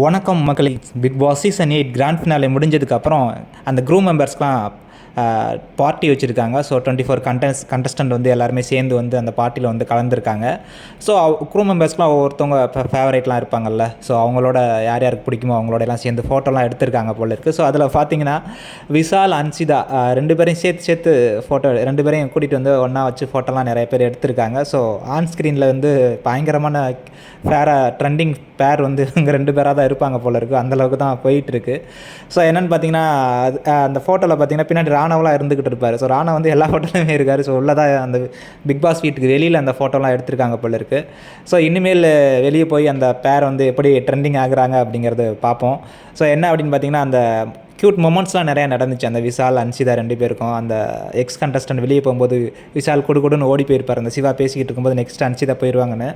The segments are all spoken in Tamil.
வணக்கம் மக்களே. Bigg Boss season eight grand finale முடிஞ்சதுக்கப்புறம் அந்த குரூப் மெம்பர்ஸ்க்கெலாம் பார்ட்டி வச்சுருக்காங்க. So twenty four contest contestant வந்து எல்லாருமே சேர்ந்து வந்து அந்த பார்ட்டியில் வந்து கலந்துருக்காங்க. ஸோ குரூப் மெம்பர்ஸ்க்குலாம் ஒவ்வொருத்தவங்க இப்போ ஃபேவரேட்லாம் இருப்பாங்கல்ல. ஸோ அவங்களோட யார் யாருக்கு பிடிக்குமோ அவங்களோட எல்லாம் சேர்ந்து ஃபோட்டோலாம் எடுத்திருக்காங்க போல இருக்குது ஸோ அதில் பார்த்தீங்கன்னா விஷால் அன்சிதா ரெண்டு பேரையும் சேர்த்து சேர்த்து ஃபோட்டோ ரெண்டு பேரையும் கூட்டிகிட்டு வந்து ஒன்றா வச்சு ஃபோட்டோலாம் நிறைய பேர் எடுத்திருக்காங்க. ஸோ ஆன் ஸ்க்ரீனில் வந்து பயங்கரமான ஃபேராக ட்ரெண்டிங் பேர் வந்து இவங்க ரெண்டு பேராக தான் இருப்பாங்க போல இருக்குது அந்தளவுக்கு தான் போயிட்டுருக்கு. ஸோ என்னென்னு பார்த்தீங்கன்னா அது அந்த ஃபோட்டோவில் பார்த்தீங்கன்னா பின்னாடி ராணவெலாம் இருந்துக்கிட்டு இருப்பார். ஸோ ராணா வந்து எல்லா ஃபோட்டோலையுமே இருக்கார். ஸோ உள்ளதாக அந்த பிக் பாஸ் வீட்டுக்கு வெளியில் அந்த ஃபோட்டோலாம் எடுத்திருக்காங்க போல இருக்குது ஸோ இனிமேல் வெளியே போய் அந்த பேர் வந்து எப்படி ட்ரெண்டிங் ஆகுறாங்க அப்படிங்கிறது பார்ப்போம். ஸோ என்ன அப்படின்னு பார்த்தீங்கன்னா அந்த க்யூட் மொமெண்ட்ஸ்லாம் நிறையா நடந்துச்சு. அந்த விஷால் அன்சிதா ரெண்டு பேருக்கும். அந்த எக்ஸ் கண்டஸ்டன்ட் வெளியே போகும்போது விஷால் கொடு கொடுன்னு ஓடி போயிருப்பார். அந்த சிவா பேசிக்கிட்டு இருக்கும்போது நெக்ஸ்ட் அன்சிதா போயிடுவாங்கன்னு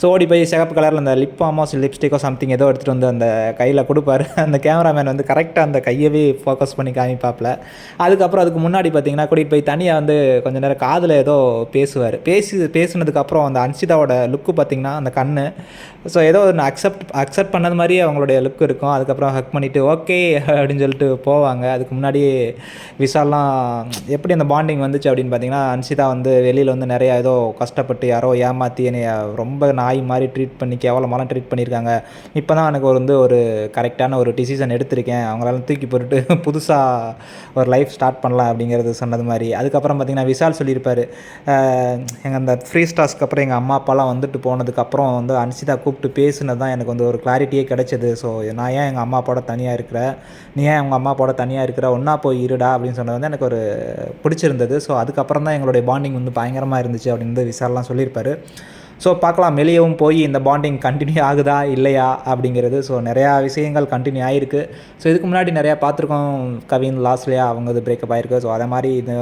ஸோ ஓடி போய் சிகப்பு கலரில் அந்த லிப் பாமோ லிப்ஸ்டிக்கோ சம்திங் ஏதோ எடுத்துகிட்டு வந்து அந்த கையில் கொடுப்பாரு. அந்த கேமராமேன் வந்து கரெக்டாக அந்த கையவே ஃபோக்கஸ் பண்ணி காமிப்பாப்பில். அதுக்கப்புறம் அதுக்கு முன்னாடி பார்த்தீங்கன்னா கூட்டிகிட்டு போய் தனியாக வந்து கொஞ்ச நேரம் காதில் ஏதோ பேசுவார். பேசி பேசுனதுக்கப்புறம் அந்த அன்சிதாவோட லுக்கு பார்த்தீங்கன்னா அந்த கண்ணு. ஸோ ஏதோ ஒன்று அக்செப்ட் அக்செப்ட் பண்ணது மாதிரியே அவங்களுடைய லுக் இருக்கும். அதுக்கப்புறம் ஹக் பண்ணிவிட்டு ஓகே அப்படின்னு சொல்லிட்டு போவாங்க. அதுக்கு முன்னாடி விஷால்லாம் எப்படி அந்த பாண்டிங் வந்துச்சு அப்படின்னு பார்த்தீங்கன்னா அன்சிதா வந்து வெளியில் வந்து நிறையா ஏதோ கஷ்டப்பட்டு யாரோ ஏமாற்றி என்னை ரொம்ப நாய் மாதிரி ட்ரீட் பண்ணி கேவலமாலாம் ட்ரீட் பண்ணியிருக்காங்க. இப்போ தான் எனக்கு ஒரு வந்து ஒரு கரெக்டான ஒரு டிசிஷன் எடுத்திருக்கேன். அவங்களால தூக்கி போட்டுட்டு புதுசாக ஒரு லைஃப் ஸ்டார்ட் பண்ணலாம் அப்படிங்கிறது சொன்னது மாதிரி. அதுக்கப்புறம் பார்த்தீங்கன்னா விஷால் சொல்லியிருப்பார். எங்கள் அந்த ஃப்ரீ ஸ்டார்ஸ்க்கு அப்புறம் எங்கள் அம்மா அப்பாலாம் வந்துட்டு போனதுக்கப்புறம் வந்து அன்சிதா கூப்பிட்டு பேசுனது தான் எனக்கு வந்து ஒரு கிளாரிட்டியே கிடைச்சது. ஸோ நான் ஏன் எங்கள் அம்மா அப்பாவோட தனியாக இருக்கிறேன்? நீ ஏன் அவங்க அம்மா போட தனியாக இருக்கிற ஒன்றா போய் இருடா அப்படின்னு சொன்னது வந்து எனக்கு ஒரு பிடிச்சிருந்தது. ஸோ அதுக்கப்புறம் தான் எங்களுடைய பாண்டிங் வந்து பயங்கரமாக இருந்துச்சு அப்படின்னு வந்து விஷால்லாம் சொல்லியிருப்பாரு. ஸோ பார்க்கலாம் வெளியவும் போய் இந்த பாண்டிங் கண்டினியூ ஆகுதா இல்லையா அப்படிங்கிறது. ஸோ நிறையா விஷயங்கள் கண்டினியூ ஆகிருக்கு ஸோ இதுக்கு முன்னாடி நிறையா பார்த்துருக்கோம். கவின் லாஸ்ட்லேயே அவங்க இது பிரேக்கப் ஆகிருக்கு ஸோ அதே மாதிரி இது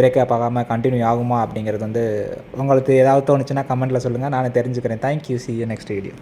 பிரேக்கப் ஆகாமல் கண்டினியூ ஆகுமா அப்படிங்கிறது வந்து உங்களுக்கு ஏதாவது தோணுச்சுன்னா கமெண்ட்டில் சொல்லுங்கள் நான் தெரிஞ்சுக்கிறேன். Thank you C next video